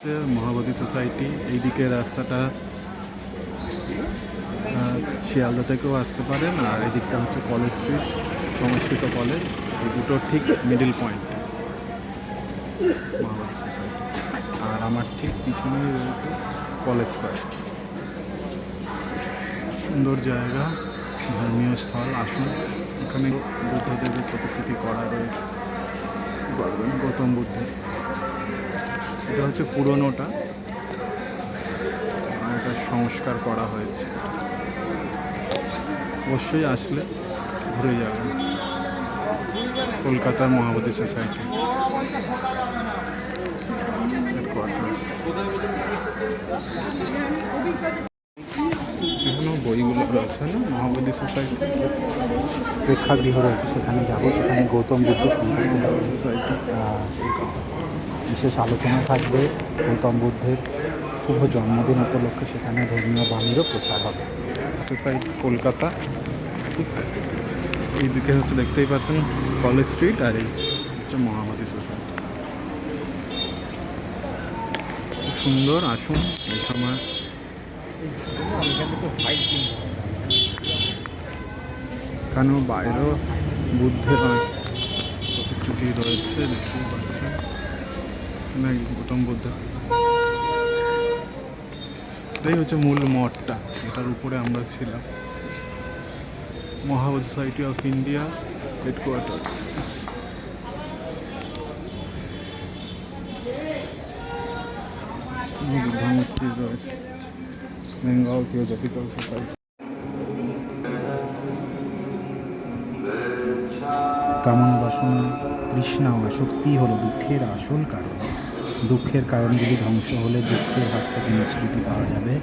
Mahabodhi society. এইদিকে রাস্তাটা শিয়ালদা থেকেও আসতে পারেন, আর এদিকটা হচ্ছে কলেজ স্ট্রিট, সংস্কৃত কলেজ। এই দুটো ঠিক মিডিল পয়েন্ট মহাবোধি সোসাইটি। আর আমার ঠিক পিছনেই রয়েছে কলেজ স্কোয়ার। সুন্দর জায়গা, ধর্মীয় স্থল, আসুন। এখানে বুদ্ধদেবের প্রতিকৃতি করা রয়েছে। গৌতম বুদ্ধের। এটা হচ্ছে পুরনোটা। আর এটা সংস্কার করা হয়েছে। অবশ্যই আসলে ঘুরে যাবেন। কলকাতার মহাবতী সোসাইটি। বিভিন্ন বইগুলো রয়েছে না? মহাবতী সোসাইটি? প্রেক্ষাগৃহ রয়েছে সেখানে যাব সেখানে গৌতম বুদ্ধ সোসাইটি। বিশেষ আলোচনা থাকবে। গৌতম বুদ্ধের শুভ জন্মদিন উপলক্ষে সেখানে ধর্মীয় বাণীরও প্রচার হবে। সোসাইটি কলকাতা। এইদিকে হচ্ছে দেখতেই পাচ্ছেন কলেজ স্ট্রিট আর এই হচ্ছে মহামাতি সোসাইটি। সুন্দর আসুন এই সময়। এখানেও বাইরেও বুদ্ধের অনেক প্রতিকৃতি রয়েছে দেখতেই গৌতম বুদ্ধ। এটাই হচ্ছে মূল মঠটা এটার উপরে আমরা ছিলাম। Mahabodhi society of India headquarters বুদ্ধামূর্তি রয়েছে। বেঙ্গল থিওজফিক্যাল সোসাইটি কামনা বাসনা, তৃষ্ণা, আসক্তি হলো দুঃখের আসল কারণ। দুঃখের কারণগুলি ধ্বংস হলে দুঃখের হাত থেকে নিষ্কৃতি পাওয়া যাবে।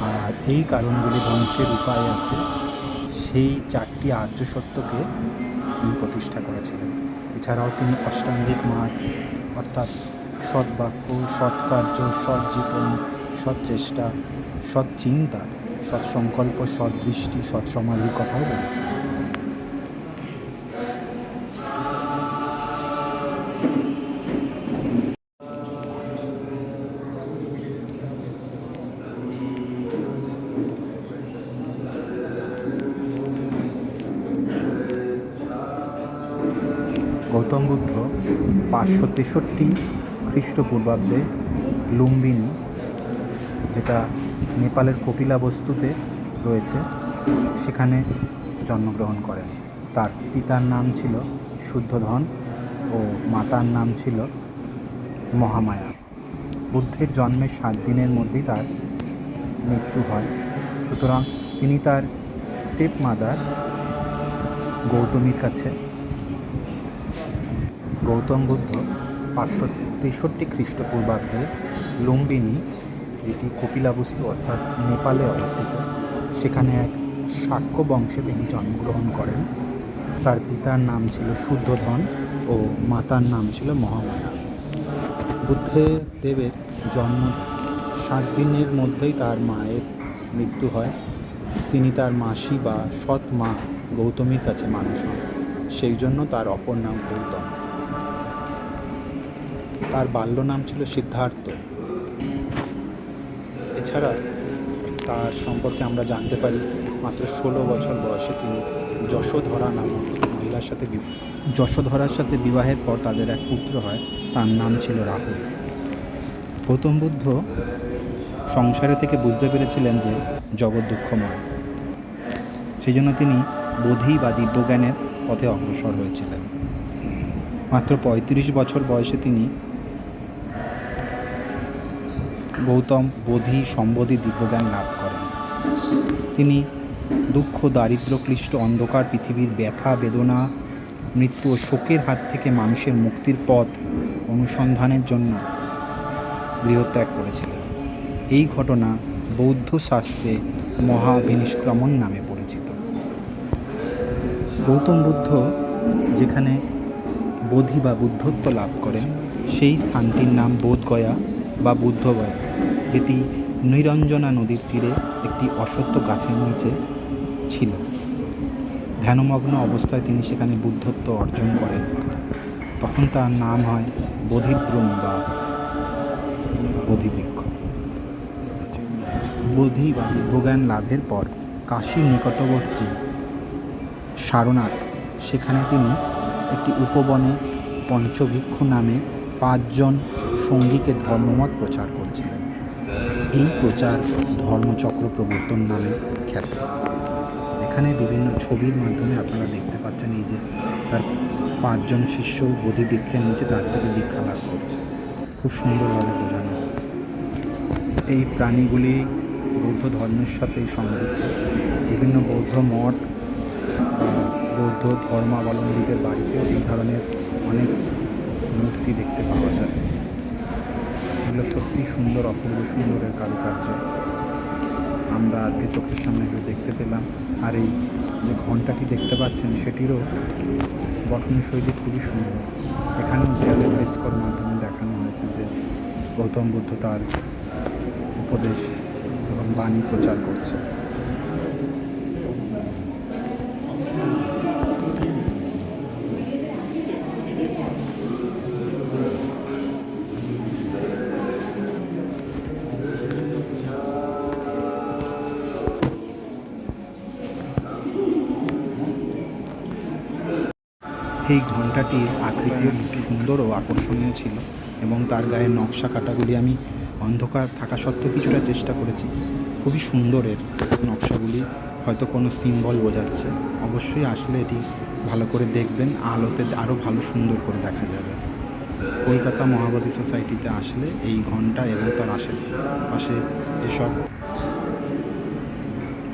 আর এই কারণগুলি ধ্বংসের উপায় আছে। সেই চারটি আর্য সত্যকে তিনি প্রতিষ্ঠা করেছিলেন। এছাড়াও তিনি অষ্টাঙ্গিক মার্গ অর্থাৎ সৎ বাক্য সৎ কার্য সৎ জীবন সৎ চেষ্টা সৎ চিন্তা সৎ সংকল্প সৎ দৃষ্টি সৎ সমাধির কথাও বলেছেন। পাঁচশো তেষট্টি খ্রিস্টপূর্বাব্দে লুম্বিনী, যেটা নেপালের কপিলাবস্তুতে রয়েছে, সেখানে জন্মগ্রহণ করেন। তার পিতার নাম ছিল শুদ্ধধন ও মাতার নাম ছিল মহামায়া। বুদ্ধের জন্মের সাত দিনের মধ্যেই তার মৃত্যু হয়। সুতরাং তিনি তার স্টেপ মাদার গৌতমীর কাছে গৌতম বুদ্ধ পাঁচশো তেষট্টি খ্রিস্টপূর্বাব্দে লুম্বিনী, যেটি কপিলাবস্তু অর্থাৎ নেপালে অবস্থিত, সেখানে এক শাক্য বংশে তিনি জন্মগ্রহণ করেন। তার পিতার নাম ছিল শুদ্ধধন ও মাতার নাম ছিল মহামায়া। বুদ্ধে দেবের জন্ম সাত দিনের মধ্যেই তার মায়ের মৃত্যু হয়। তিনি তার মাসি বা সৎ মা গৌতমীর কাছে মানুষ হন। সেই জন্য তার অপর নাম গৌতম। তার বাল্য নাম ছিল সিদ্ধার্থ। এছাড়া তার সম্পর্কে আমরা জানতে পারি মাত্র ষোলো বছর বয়সে তিনি যশোধরা নামক মহিলার সাথে যশোধরার সাথে বিবাহের পর তাদের এক পুত্র হয়, তার নাম ছিল রাহুল। গৌতম বুদ্ধ সংসারে থেকে বুঝতে পেরেছিলেন যে জগৎ দুঃখময়। সেই জন্য তিনি বোধি বা দিব্যজ্ঞানের পথে অগ্রসর হয়েছিলেন। মাত্র পঁয়ত্রিশ বছর বয়সে তিনি গৌতম বোধি সম্বোধি দিব্যজ্ঞান লাভ করেন। তিনি দুঃখ দারিদ্র ক্লিষ্ট অন্ধকার পৃথিবীর ব্যথা, বেদনা, মৃত্যু ও শোকের হাত থেকে মানুষের মুক্তির পথ অনুসন্ধানের জন্য গৃহত্যাগ করেছিলেন। এই ঘটনা বৌদ্ধ শাস্ত্রে মহাভিনিষ্ক্রমণ নামে পরিচিত। গৌতম বুদ্ধ যেখানে বোধি বা বুদ্ধত্ব লাভ করেন, সেই স্থানটির নাম বোধগয়া। বা বুদ্ধবয়, যেটি নিরঞ্জনা নদীর তীরে একটি অসত্য গাছের নিচে ছিল। ধ্যানমগ্ন অবস্থায় তিনি সেখানে বুদ্ধত্ব অর্জন করেন। তখন তার নাম হয় বোধিদ্রুম বা বোধিবৃক্ষ। বোধি বা দিব্যজ্ঞান লাভের পর কাশীর নিকটবর্তী সারনাথ, সেখানে তিনি একটি উপবনে পঞ্চভিক্ষু নামে পাঁচজন সঙ্গীকে ধর্মমত প্রচার করছিলেন। এই প্রচার ধর্মচক্র প্রবর্তন নামে খ্যাত। এখানে বিভিন্ন ছবির মাধ্যমে আপনারা দেখতে পাচ্ছেন এই যে তার পাঁচজন শিষ্য বোধিবৃক্ষের নিচে তার থেকে দীক্ষা লাভ করছে। খুব সুন্দরভাবে বোঝানো হয়েছে। এই প্রাণীগুলি বৌদ্ধ ধর্মের সাথে সংযুক্ত। বিভিন্ন বৌদ্ধ মঠ বৌদ্ধ ধর্মাবলম্বীদের বাড়িতেও এই ধরনের অনেক মূর্তি দেখতে পাওয়া যায়। এগুলো সত্যি সুন্দর, অপূর্ব সুন্দরের কারুকার্য। আমরা আজকে চোখের সামনে এগুলো দেখতে পেলাম। আর এই যে ঘন্টাটি দেখতে পাচ্ছেন, সেটিরও গঠন শৈলী খুবই সুন্দর। এখানেও দেয়ালে ফ্রেস্কোর মাধ্যমে দেখানো হয়েছে যে গৌতম বুদ্ধ তার উপদেশ এবং বাণী প্রচার করছে। ঘণ্টাটির আকৃতিও সুন্দর ও আকর্ষণীয় ছিল এবং তার গায়ের নকশা কাটাগুলি আমি অন্ধকার থাকা সত্ত্বেও কিছুটা চেষ্টা করেছি। খুবই সুন্দরের নকশাগুলি হয়তো কোনো সিম্বল বোঝাচ্ছে। অবশ্যই আসলে এটি ভালো করে দেখবেন, আলোতে আরও ভালো সুন্দর করে দেখা যাবে। কলকাতা মহাবোধি সোসাইটিতে আসলে এই ঘণ্টা এবং তার আশেপাশে যেসব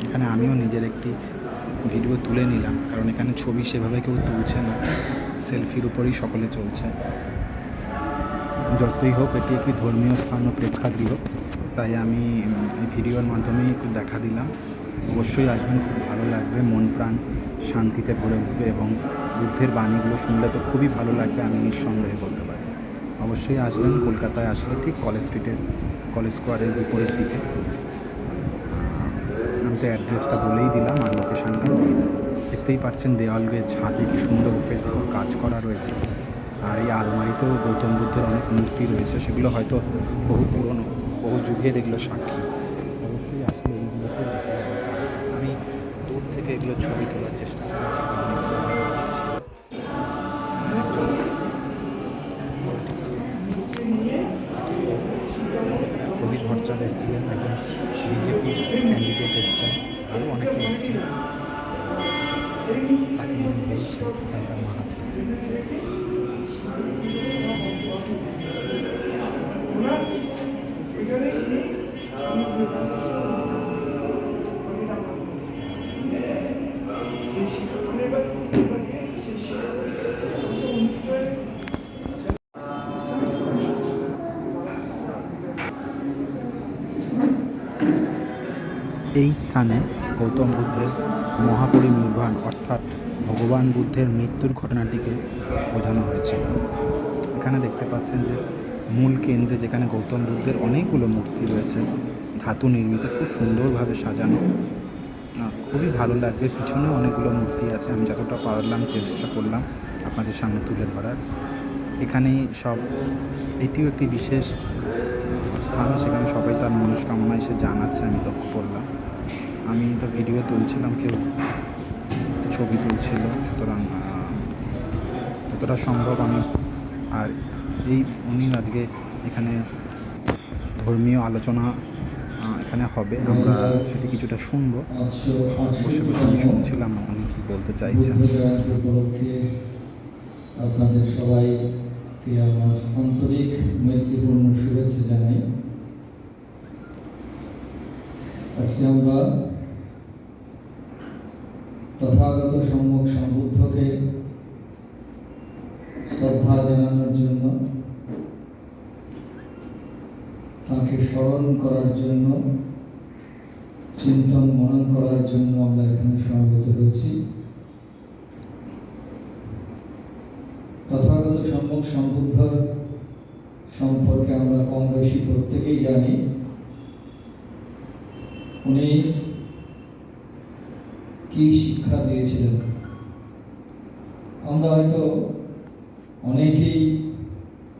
এখানে আমিও নিজের একটি ভিডিও তুলে নিলাম, কারণ এখানে ছবি সেভাবে কেউ তুলছে না। সেলফির উপরেই সকলে চলছে। যতই হোক, এটি একটি ধর্মীয় স্থান ও প্রেক্ষাগৃহ। তাই আমি এই ভিডিওর মাধ্যমেই দেখা দিলাম। অবশ্যই আসবেন, খুব ভালো লাগবে। মন প্রাণ শান্তিতে ভরে উঠবে এবং বুদ্ধের বাণীগুলো শুনলে তো খুবই ভালো লাগবে, আমি নিঃসন্দেহে বলতে পারি। অবশ্যই আসবেন, কলকাতায় আসলে ঠিক কলেজ স্ট্রিটের, কলেজ স্কোয়ারের বিপরীত দিকে। আমি তো অ্যাড্রেসটা বলেই দিলাম, আর লোকেশানটাও দিয়ে দেবো। দেখতেই পাচ্ছেন দেওয়ালগুলো ছাদে কি সুন্দর ফ্রেস্কো কাজ করা রয়েছে। আর এই আলমারিতেও গৌতম বুদ্ধের অনেক মূর্তি রয়েছে, সেগুলো হয়তো বহু পুরনো, বহু যুগের এগুলো সাক্ষী। অবশ্যই আসলে এইগুলোকে কাজ আমি দূর থেকে এগুলো ছবি তোলার চেষ্টা করেছি, কারণ এসেছিলেন, একজন বিজেপির ক্যান্ডিডেট এসছেন, আরও অনেকে এই স্থানে গৌতম বুদ্ধের মহাপরিনির্বাণ, অর্থাৎ ভগবান বুদ্ধের মৃত্যুর ঘটনাটিকে বোঝানো হয়েছিল এখানে দেখতে পাচ্ছেন যে মূল কেন্দ্রে যেখানে গৌতম বুদ্ধের অনেকগুলো মূর্তি রয়েছে, ধাতু নির্মিত, খুব সুন্দরভাবে সাজানো। খুবই ভালো লাগবে। পিছনেও অনেকগুলো মূর্তি আছে, আমি যতটা পারলাম, চেষ্টা করলাম আপনাদের সামনে তুলে ধরার। এখানেই সব, এটিও একটি বিশেষ স্থান, সেখানে সবাই তার মনস্কামনা এসে জানাচ্ছে, আমি লক্ষ্য করলাম। আমি তো ভিডিও তুলছিলাম, কেউ ছবি তুলছিল, সুতরাং যতটা সম্ভব আমি আর এই উনি আজকে এখানে ধর্মীয় আলোচনা এখানে হবে। আমরা সেটি কিছুটা শুনব। বসে বসে আমি শুনছিলাম, উনি কী বলতে চাইছেন। আপনাদের সবাইকে আমার আন্তরিক মৈত্রীপূর্ণ শুভেচ্ছা জানাই। আজকে আমরা তথাগত সম্মুখ সম্বুদ্ধকে শ্রদ্ধা জানানোর জন্য, তাকে স্মরণ করার জন্য, চিন্তন মনন করার জন্য আমরা এখানে সমাগত হয়েছি। তথাগত সম্মুখ সম্বুদ্ধ সম্পর্কে আমরা কম বেশি প্রত্যেকেই জানি। উনি কি শিক্ষা দিয়েছিলেন। আমরা হয়তো অনেকেই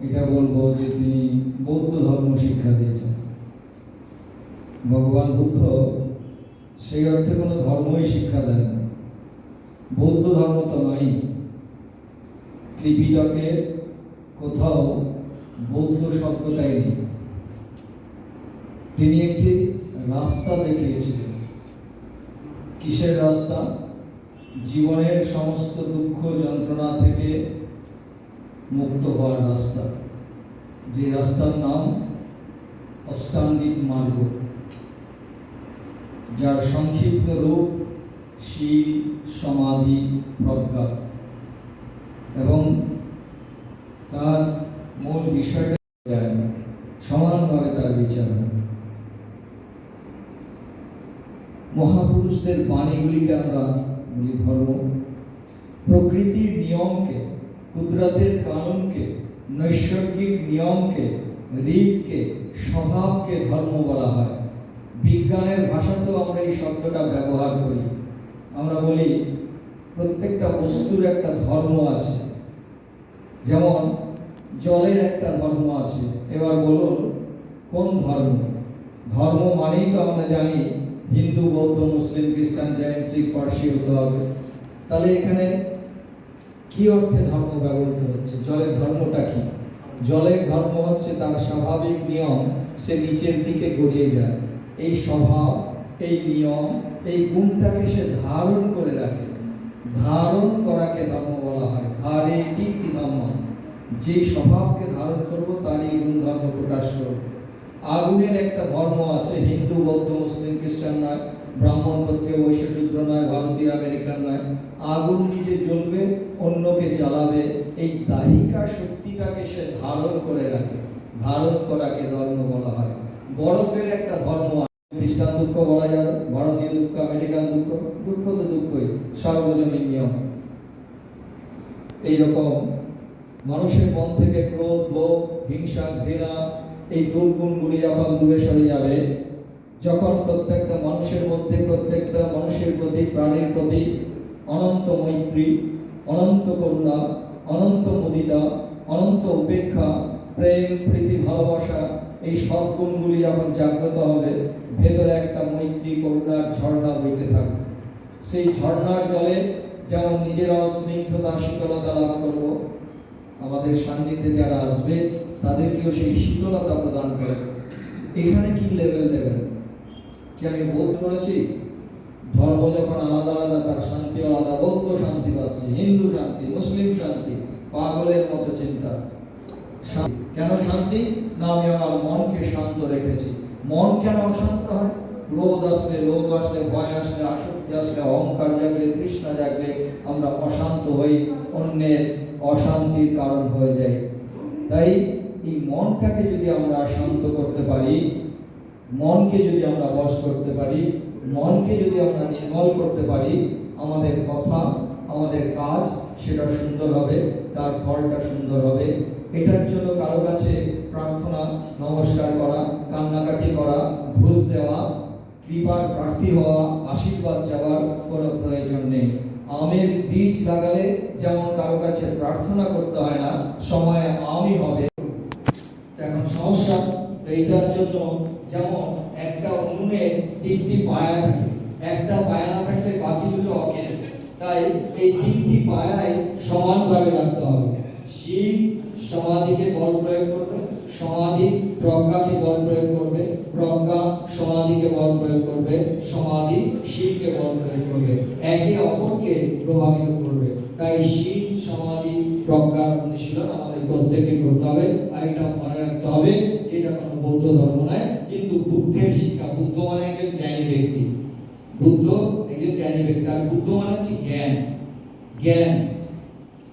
এটা বলব যে তিনি বৌদ্ধ ধর্ম শিক্ষা দিয়েছেন। ভগবান বুদ্ধ সেই অর্থে কোনো ধর্মই শিক্ষা দেন। বৌদ্ধ ধর্ম তো নয়। ত্রিপিটকের কোথাও বৌদ্ধ শব্দটাই নেই। তিনি একটি রাস্তা দেখিয়েছিলেন। কিসের রাস্তা? জীবনের সমস্ত দুঃখ যন্ত্রণা থেকে মুক্ত হওয়ার রাস্তা যে রাস্তার নাম অষ্টাঙ্গিক মার্গ যার সংক্ষিপ্ত রূপ শীল, সমাধি, প্রজ্ঞা এবং তার মূল বিষয়টা। সমানভাবে তার বিচার। মহাপুরুষদের বাণীগুলিকে আমরা বলি ধর্ম প্রকৃতির নিয়মকে, কুদরতের কানুনকে, নৈসর্গিক নিয়মকে, রীতকে, স্বভাবকে ধর্ম বলা হয়। বিজ্ঞানের ভাষাতেও আমরা এই শব্দটা ব্যবহার করি। আমরা বলি, প্রত্যেকটা বস্তুর একটা ধর্ম আছে। যেমন, জলের একটা ধর্ম আছে। এবার বলুন, কোন ধর্ম? ধর্ম মানেই তো আমরা জানি হিন্দু, বৌদ্ধ, মুসলিম, খ্রিস্টান, জৈন, শিখ, পার্সি হতে হবে তাহলে এখানে কি অর্থে ধর্ম ব্যবহৃত হচ্ছে? জলের ধর্মটা কি? জলের ধর্ম হচ্ছে তার স্বাভাবিক নিয়ম, সে নিচের দিকে গড়িয়ে যায়। এই স্বভাব, এই নিয়ম, এই গুণটাকে সে ধারণ করে রাখে। ধারণ করাকে ধর্ম বলা হয়। ধারে কি ধর্ম। যে স্বভাবকে ধারণ করব, তারই গুণ ধর্ম প্রকাশ করব। আগুনের একটা ধর্ম আছে, হিন্দু, বৌদ্ধ, মুসলিম, খ্রিস্টান নয়, ব্রাহ্মণ, ক্ষত্রিয়, বৈশ্য, শূদ্র নয়, ভারতীয়, আমেরিকান নয়। আগুন নিজে জ্বলবে, অন্যকে জ্বালাবে। এই দাহিকা শক্তিটাকে সে ধারণ করে রাখে। ধারণ করাকে ধর্ম বলা হয়। বরফের একটা ধর্ম খ্রিস্টান দুঃখ বলা যাবে ভারতীয় দুঃখ, আমেরিকান দুঃখ দুঃখ তো দুঃখই, সর্বজনীন নিয়ম। এইরকম মানুষের মন থেকে ক্রোধ, লোভ, হিংসা, ঘৃণা এই দুর্গুণগুলি যখন দূরে সরে যাবে, যখন প্রত্যেকটা মানুষের মধ্যে, প্রত্যেকটা মানুষের প্রতি, প্রাণীর প্রতি অনন্ত মৈত্রী, অনন্ত করুণা, অনন্ত মুদিতা, অনন্ত উপেক্ষা, প্রেম, প্রীতি, ভালোবাসা, এই সদ্গুণগুলি যখন জাগ্রত হবে, ভেতরে একটা মৈত্রী, করুণার ঝর্ণা বইতে থাকবে। সেই ঝর্ণার জলে যেমন নিজেরাও স্নিগ্ধতা, শীতলতা লাভ করব। আমাদের সান্নিধ্যে যারা আসবে তাদেরকেও সেই শীতলতা প্রদান করে। এখানে কি লেভেল দেবেন? কি আমি বোধ করেছি? ধর্ম যখন আলাদা আলাদা, তার শান্তি আলাদা। বৌদ্ধ শান্তি পাচ্ছে, হিন্দু শান্তি, মুসলিম শান্তি, পাগলের মতো চিন্তা। কেন শান্তি? না, আমি আমার মনকে শান্ত রেখেছি। মন কেন অশান্ত হয়? ক্রোধ আসলে, লোভ আসলে, ভয় আসলে, আসক্তি আসলে, অহংকার জাগলে, তৃষ্ণা জাগলে আমরা অশান্ত হই, অন্যের অশান্তির কারণ হয়ে যাই। তাই এই মনটাকে যদি আমরা শান্ত করতে পারি, মনকে যদি আমরা বশ করতে পারি, মনকে যদি আমরা নির্মল করতে পারি, আমাদের কথা, আমাদের কাজ সেটা সুন্দর হবে, তার ফলটা সুন্দর হবে। এটার জন্য কারও কাছে প্রার্থনা, নমস্কার করা, কান্নাকাটি করা ঘুষ দেওয়া, কৃপার প্রার্থী হওয়া, আশীর্বাদ চাওয়ার কোনো প্রয়োজন নেই। আমের বীজ লাগালে যেমন কারও কাছে প্রার্থনা করতে হয় না, সময়ে আমই হবে তো এখন সমস্যা তো এইটার জন্য যেমন একটা উনুনে তিনটি পায়া থাকে। একটা পায়া না থাকলে বাকি দুটো অকেন তাই এই তিনটি পায়াই সমানভাবে রাখতে হবে। শিব সমাধিকে বল প্রয়োগ করবে, সমাধি প্রজ্ঞাকে বল প্রয়োগ করবে, প্রজ্ঞা সমাধিকে বল প্রয়োগ করবে, সমাধি শিবকে বল প্রয়োগ করবে। একে অপরকে প্রভাবিত করবে। তাই শিব সমাধি, প্রজ্ঞার অনুশীলন আমাদের প্রত্যেককে করতে হবে। আর এটা মনে রাখতে হবে যে এটা কোনো বৌদ্ধ ধর্ম নয়, কিন্তু বুদ্ধের শিক্ষা। বুদ্ধ মানে একজন জ্ঞানী ব্যক্তি। বুদ্ধ একজন জ্ঞানী ব্যক্তি। আর বুদ্ধ মানে হচ্ছে জ্ঞান। জ্ঞান।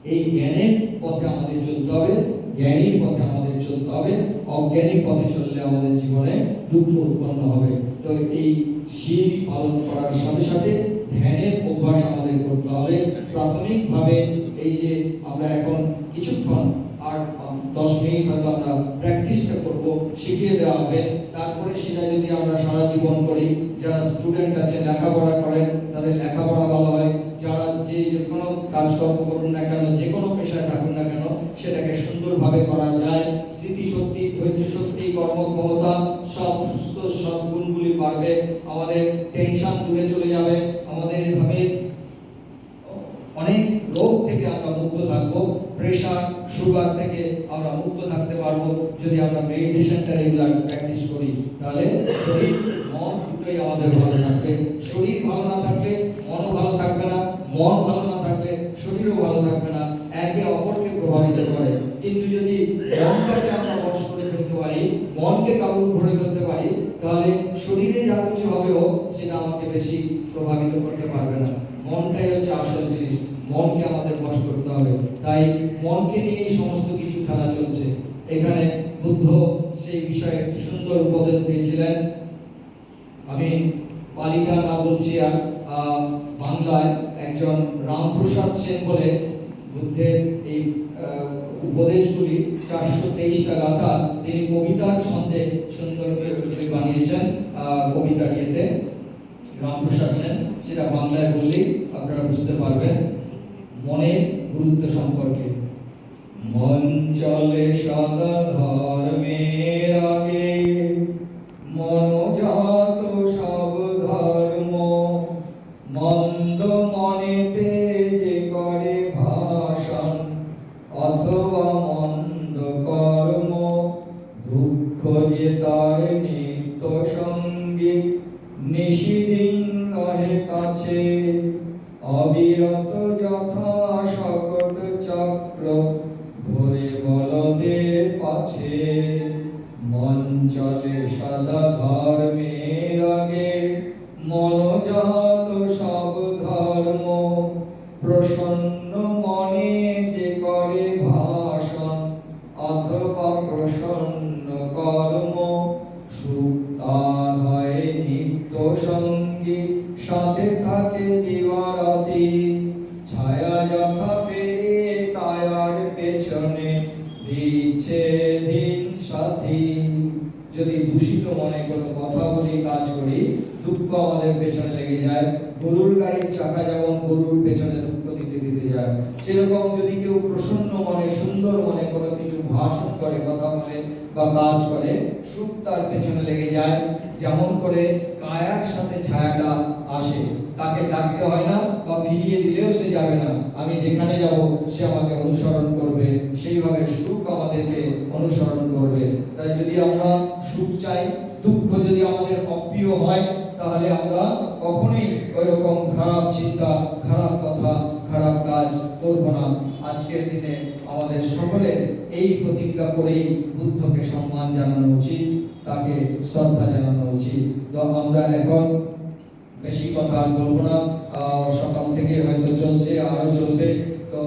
এই জ্ঞানের পথে আমাদের চলতে হবে, জ্ঞানীর পথে আমাদের চলতে হবে, অজ্ঞানীর পথে চললে আমাদের জীবনে দুঃখ উৎপন্ন হবে। তো এই শীল পালন করার সাথে সাথে ধ্যানের অভ্যাস আমাদের করতে হবে। প্রাথমিকভাবে এই যে আমরা এখন কিছুক্ষণ আম, দশ মিনিট হয়তো আমরা প্র্যাকটিসটা করব শিখিয়ে দেওয়া হবে। তারপরে সেটা যদি আমরা সারা জীবন করি যারা স্টুডেন্ট আছে লেখাপড়া করেন তাদের লেখাপড়া ভালো হয়। যারা যে যে কোনো কাজকর্ম করুন না কেন যে কোনো পেশায় থাকুন না কেন সেটাকে সুন্দরভাবে করা যায়। স্মৃতিশক্তি ধৈর্য শক্তি কর্মক্ষমতা সব সুস্থ সব গুণগুলি বাড়বে। আমাদের টেনশন দূরে চলে যাবে। আমাদের এভাবে অনেক রোগ থেকে আমরা মুক্ত থাকব। প্রেশার সুগার থেকে আমরা মুক্ত থাকতে পারব। যদি আমরা মেডিটেশনটা রেগুলার প্র্যাকটিস করি, তাহলে শরীর, মন দুটোই আমাদের ভালো থাকবে। শরীর ভালো না থাকলে মনও ভালো থাকবে না, মন ভালো না থাকলে শরীরও ভালো থাকবে না, একে অপরকে প্রভাবিত করে। কিন্তু যদি মনটাকে আমরা বশ করে ফেলতে পারি, মনকে কাবু করে ফেলতে পারি, তাহলে শরীরে যা কিছু হবেও সেটা আমাকে বেশি প্রভাবিত করতে পারবে না। মনটাই হচ্ছে আসল জিনিস, মনকে আমাদের বশ করতে হবে। তাই মনকে নিয়েই সমস্ত কিছু খেলা চলছে। এখানে বুদ্ধ সেই বিষয়ে একটি সুন্দর উপদেশ দিয়েছিলেন। আমি পালিকা না বলছি আর বাংলায় একজন রামপ্রসাদ সেন বলে বুদ্ধের এই উপদেশগুলি চারশো তেইশটা গাথা তিনি কবিতার ছন্দে সুন্দর বানিয়েছেন আহ, কবিতার ইয়েতে রামপ্রসাদ সেন সেটা বাংলায় বললেই আপনারা বুঝতে পারবেন। মনের গুরুত্ব সম্পর্কে। মন চলে সদা ধর্মের আগে মনোজাত দিচ্ছে সাথী। যদি দূষিত মনে কোনো কথা বলি, কাজ করি, দুঃখ আমাদের পেছনে লেগে যায়। গরুর গাড়ির চাকা যেমন গরুর পেছনে দুঃখ দিতে দিতে যায়, সেরকম যদি কেউ প্রসন্ন মনে, সুন্দর মনে কোনো কিছু ভাষণ করে, কথা বলে বা কাজ করে, সুখ তার পেছনে লেগে যায়। যেমন করে কায়ার সাথে ছায়াটা আসে। তাকে ডাকতে হয় না বা ফিরিয়ে দিলেও সে যাবে না। আমি যেখানে যাব, সে আমাকে অনুসরণ করবে। সেইভাবে সুখ আমাদেরকে অনুসরণ করবে। তাই যদি আমরা সুখ চাই, দুঃখ যদি আমাদের অপ্রিয় হয়, তাহলে আমরা কখনোই ওইরকম খারাপ চিন্তা, খারাপ কথা, খারাপ কাজ করব না। আজকের দিনে আমাদের সকলের এই প্রতিজ্ঞা করেই বুদ্ধকে সম্মান জানানো উচিত, তাকে শ্রদ্ধা জানানো উচিত। তো আমরা এখন বেশি কথা আর বলব না। সকাল থেকে হয়তো চলছে, আরও চলবে। তো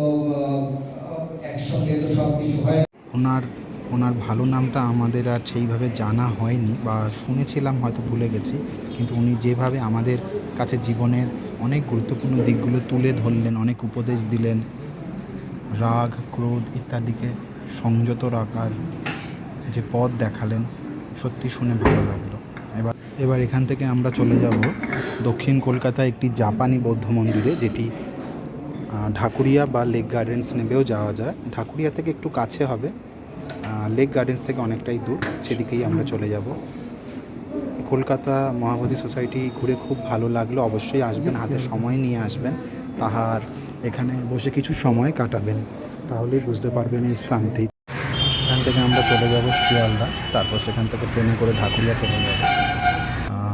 একসঙ্গে তো সব কিছু হয়। ওনার ওনার ভালো নামটা আমাদের আর সেইভাবে জানা হয়নি বা শুনেছিলাম, হয়তো ভুলে গেছি। কিন্তু উনি যেভাবে আমাদের কাছে জীবনের অনেক গুরুত্বপূর্ণ দিকগুলো তুলে ধরলেন, অনেক উপদেশ দিলেন, রাগ, ক্রোধ ইত্যাদিকে সংযত রাখার যে পথ দেখালেন, সত্যি শুনে ভালো লাগল। এবার এখান থেকে আমরা চলে যাব দক্ষিণ কলকাতায় একটি জাপানি বৌদ্ধ মন্দিরে, যেটি ঢাকুরিয়া বা লেক গার্ডেন্স নেবেও যাওয়া যায়। ঢাকুরিয়া থেকে একটু কাছে হবে লেক গার্ডেন্স থেকে অনেকটাই দূর, সেদিকেই আমরা চলে যাব। কলকাতা মহাবোধি সোসাইটি ঘুরে খুব ভালো লাগল, অবশ্যই আসবেন, হাতে সময় নিয়ে আসবেন, তাহার এখানে বসে কিছু সময় কাটাবেন তাহলেই বুঝতে পারবেন এই স্থানটি। এখান থেকে আমরা চলে যাব শিয়ালদা, তারপর সেখান থেকে ট্রেনে করে ঢাকুরিয়া চলে যাব।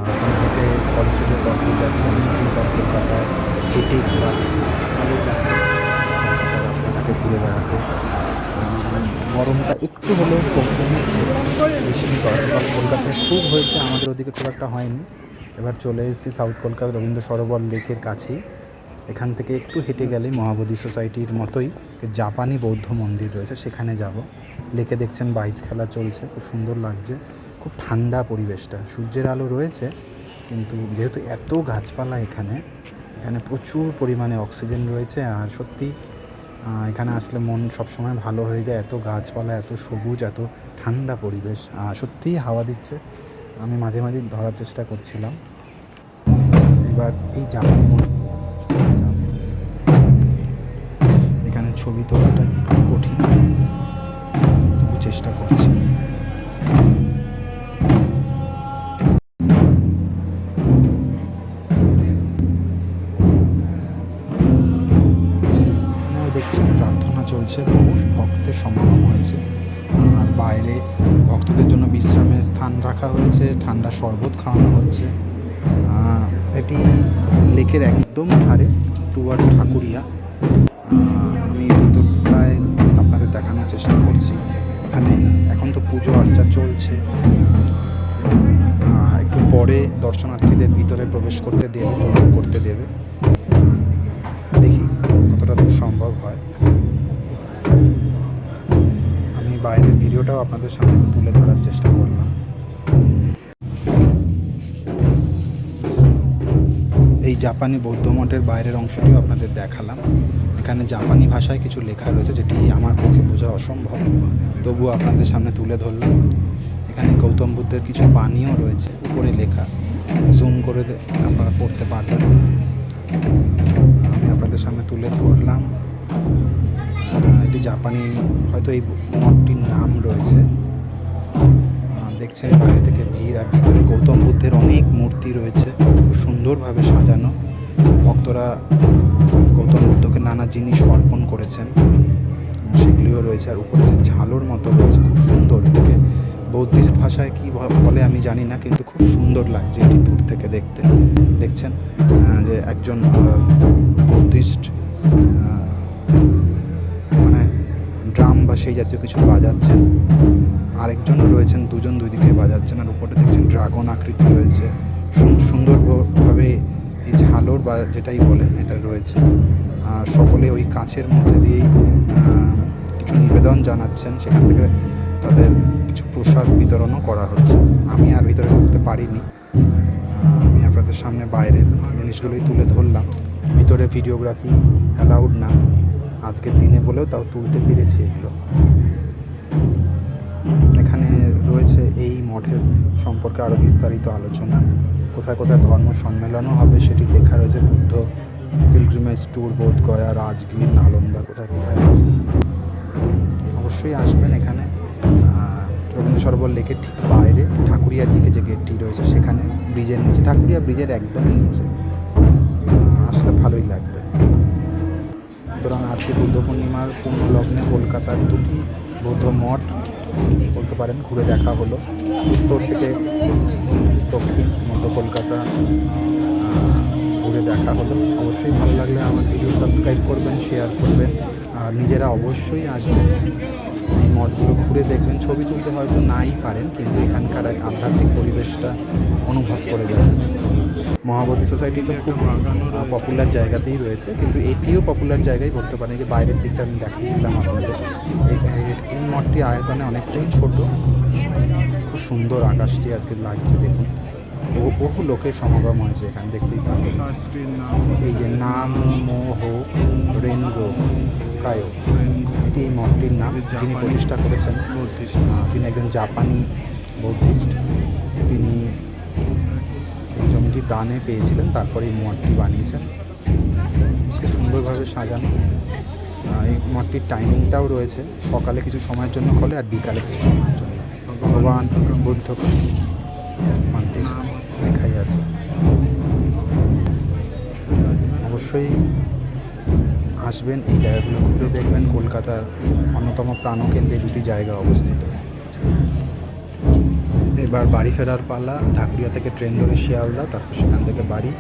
আহ, থেকে কলেজ স্ট্রিটের পথে যাচ্ছে লাগবে কলকাতার রাস্তাঘাটে ঘুরে বেড়াতে। গরমটা একটু হলেও কম কমেছে বৃষ্টি কলকাতায় খুব হয়েছে আমাদের ওদিকে খুব একটা হয়নি। এবার চলে এসেছি সাউথ কলকাতা রবীন্দ্র সরোবর লেকের কাছেই। এখান থেকে একটু হেঁটে গেলে মহাবোধি সোসাইটির মতোই জাপানি বৌদ্ধ মন্দির রয়েছে সেখানে যাব। লেকে দেখছেন বাইচ খেলা চলছে খুব সুন্দর লাগছে। খুব ঠান্ডা পরিবেশটা। সূর্যের আলো রয়েছে, কিন্তু যেহেতু এত গাছপালা এখানে এখানে প্রচুর পরিমাণে অক্সিজেন রয়েছে আর সত্যি এখানে আসলে মন সবসময় ভালো হয়ে যায়। এত গাছপালা, এত সবুজ, এত ঠান্ডা পরিবেশ সত্যিই হাওয়া দিচ্ছে। আমি মাঝে মাঝে ধরার চেষ্টা করছিলাম। এবার এই জাপানি এখানে ছবি তোলাটা একটু কঠিন। চেষ্টা করছি। খাওয়ানো হচ্ছে। এটি লেকের একদম ধারে টুয়ার্ডস ঠাকুরিয়া আমি ভিতরটায় আপনাদের দেখানোর চেষ্টা করছি। এখানে এখন তো পুজো আর্চা চলছে। একটু পরে দর্শনার্থীদের ভিতরে প্রবেশ করতে দেবে প্রণাম করতে দেবে। দেখি কতটা সম্ভব হয়। আমি বাইরের ভিডিওটাও আপনাদের সামনে তুলে ধরার চেষ্টা করলাম। জাপানি বৌদ্ধ মঠের বাইরের অংশটিও আপনাদের দেখালাম। এখানে জাপানি ভাষায় কিছু লেখা রয়েছে যেটি আমার পক্ষে বোঝা অসম্ভব। তবুও আপনাদের সামনে তুলে ধরলাম। এখানে গৌতম বুদ্ধের কিছু বাণীও রয়েছে, উপরে লেখা। জুম করে আপনারা পড়তে পারবেন। আমি আপনাদের সামনে তুলে ধরলাম। এটি জাপানি, হয়তো এই মঠটির নাম রয়েছে। দেখছেন বাইরে থেকে ভিড় আর ভিতরে গৌতম বুদ্ধের অনেক মূর্তি রয়েছে। খুব সুন্দরভাবে সাজানো। ভক্তরা গৌতম বুদ্ধকে নানা জিনিস অর্পণ করেছেন। সেগুলিও রয়েছে আর উপরে যে ঝালোর মতো রয়েছে, খুব সুন্দর। এটাকে বৌদ্ধিস্ট ভাষায় কী বলে আমি জানি না, কিন্তু খুব সুন্দর লাগছে এটি দূর থেকে দেখতে। দেখছেন যে একজন বৌদ্ধিস্ট সেই জাতীয় কিছু বাজাচ্ছেন আরেকজনও রয়েছেন, দুজন দুই দিকে বাজাচ্ছেন আর উপরে দেখছেন ড্রাগন আকৃতি রয়েছে। সুন- সুন্দরভাবে এই ঝালর বা যেটাই বলেন, এটা রয়েছে। আর সকলে ওই কাছের মধ্যে দিয়েই কিছু নিবেদন জানাচ্ছেন। সেখান থেকে তাদের কিছু প্রসাদ বিতরণও করা হচ্ছে। আমি আর ভিতরে ঢুকতে পারিনি। আমি আপনাদের সামনে বাইরের জিনিসগুলোই তুলে ধরলাম। ভিতরে ভিডিওগ্রাফি অ্যালাউড না। আজকের দিনে বলেও তাও তুলতে পেরেছি এগুলো। এখানে রয়েছে এই মঠের সম্পর্কে আরও বিস্তারিত আলোচনা। কোথায় কোথায় ধর্ম সম্মেলনও হবে সেটি লেখা রয়েছে বুদ্ধ পিলগ্রিমেজ ট্যুর বোধগয়া রাজগীর, নালন্দা, কোথায় কোথায় আছে। অবশ্যই আসবেন এখানে। রবীন্দ্র সরোবর লেকের ঠিক বাইরে ঠাকুরিয়ার দিকে যে গেটটি রয়েছে সেখানে ব্রিজের নিচে, ঠাকুরিয়া ব্রিজের একদমই নিচে। আসলে ভালোই লাগবে। সুতরাং আজকে বুদ্ধ পূর্ণিমার পূর্ণ লগ্নে কলকাতার দুটি বৌদ্ধ মঠ বলতে পারেন, ঘুরে দেখা হলো। উত্তর থেকে দক্ষিণ মধ্য কলকাতা ঘুরে দেখা হলো। অবশ্যই ভালো লাগলে আমার ভিডিও সাবস্ক্রাইব করবেন শেয়ার করবেন। আর নিজেরা অবশ্যই আসবেন। এই মঠগুলো ঘুরে দেখবেন ছবি তুলতে হয়তো নাই পারেন কিন্তু এখানকার এক আধ্যাত্মিক পরিবেশটা অনুভব করে যাবেন। মহাবোধি সোসাইটি তো খুব পপুলার জায়গাতেই রয়েছে কিন্তু এটিও পপুলার জায়গায় করতে পারেন যে বাইরের দিকটা আমি দেখিয়েছিলাম আপনাদের। এই মঠটি আয়তনে অনেকটাই ছোট। খুব সুন্দর আকাশটি আজকে লাগছে দেখুন। বহু লোকের সমাগম হয়েছে এখানে দেখতেই পাবেন নাম এই যে নাম মোহ রেনগো কায়ো। এটি এই মঠটির নাম যিনি প্রতিষ্ঠা করেছেন। বুদ্ধিস্ট তিনি একজন জাপানি বৌদ্ধিস্ট। তিনি এই জমিটি দানে পেয়েছিলেন তারপরে এই মঠটি বানিয়েছেন। খুব সুন্দরভাবে সাজানো। এই মঠটির টাইমিংটাও রয়েছে। সকালে কিছু সময়ের জন্য খোলে আর বিকালে কিছু সময়ের জন্য। ভগবান বুদ্ধ মন্দির লেখাই আছে। অবশ্যই আসবেন এই জায়গাগুলো ঘুরে দেখবেন কলকাতার অন্যতম প্রাণকেন্দ্রে দুটি জায়গা অবস্থিত। এবার বাড়ি ফেরার পালা ঢাকুরিয়া থেকে ট্রেন ধরে শিয়ালদা তারপর সেখান থেকে বাড়ি।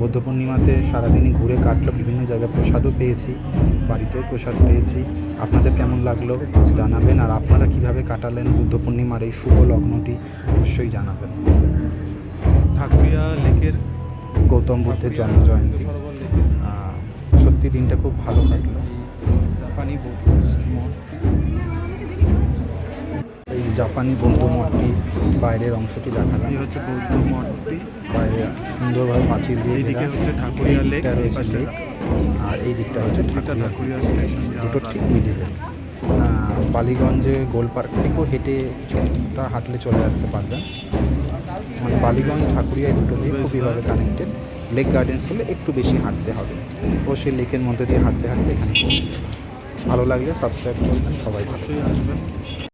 বুদ্ধ পূর্ণিমাতে সারাদিনই ঘুরে কাটলো বিভিন্ন জায়গায় প্রসাদও পেয়েছি বাড়িতেও প্রসাদ পেয়েছি। আপনাদের কেমন লাগল জানাবেন আর আপনারা কীভাবে কাটালেন বুদ্ধ পূর্ণিমার এই শুভ লগ্নটি অবশ্যই জানাবেন। ঠাকুরিয়া লেকের গৌতম বুদ্ধের লেকের আহ, সত্যি দিনটা খুব ভালো কাটলো। জাপানি এই জাপানি বৌদ্ধ মঠটি বাইরের অংশটি দেখালাম। এই হচ্ছে বৌদ্ধ মঠটি। বাইরে সুন্দরভাবে পাঁচিল দিয়ে এইদিকে ঘেরা। হচ্ছে ঠাকুরিয়া লেক, রয়েছে। আর এই দিকটা হচ্ছে ঠাকুরিয়া স্টেশন দুটো ঠিক মিডিলে। বালিগঞ্জে গোল পার্ক থেকেও হেঁটে কিছুটা হাঁটলে চলে আসতে পারবেন। মানে বালিগঞ্জ ঠাকুরিয়া দুটো দিয়ে বেশ খুবইভাবে কানেক্টেড লেক গার্ডেন্স হলে একটু বেশি হাঁটতে হবে। ও সেই লেকের মধ্যে দিয়ে হাঁটতে হাঁটতে এখানে ভালো লাগলে সাবস্ক্রাইব করবেন, সবাই অবশ্যই আসবেন